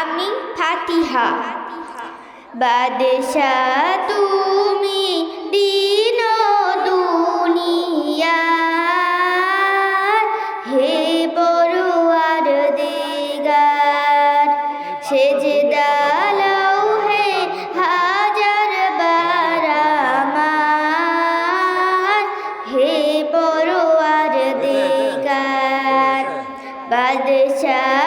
আমি ফাতিহা। বাদশাহ তুমি দিন দুনিয়া হে বড়ুয়ার দিগার। সেজে দালাও হে হাজার বারামার হে বড়ুয়ার দিগার। বাদশাহ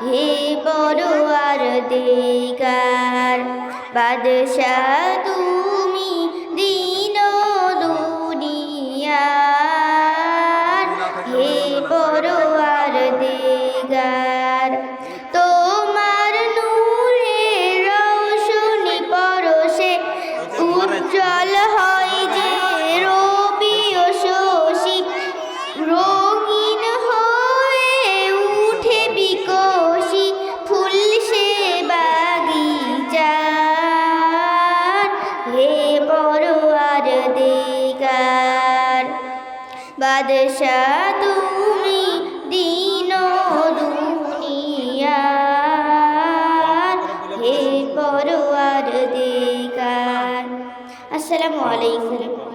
হে বড়ুয়ার দেগার বাদশাহ তুমি দিন দুনিয়ার। হে বড়ুয়ার দেগার তোমার নূরে রৌশনি পরশে উজ্জ্বল বাদশাহ দিন দুনিয়ার হে পরওয়ার দেকার আসসালামু আলাইকুম।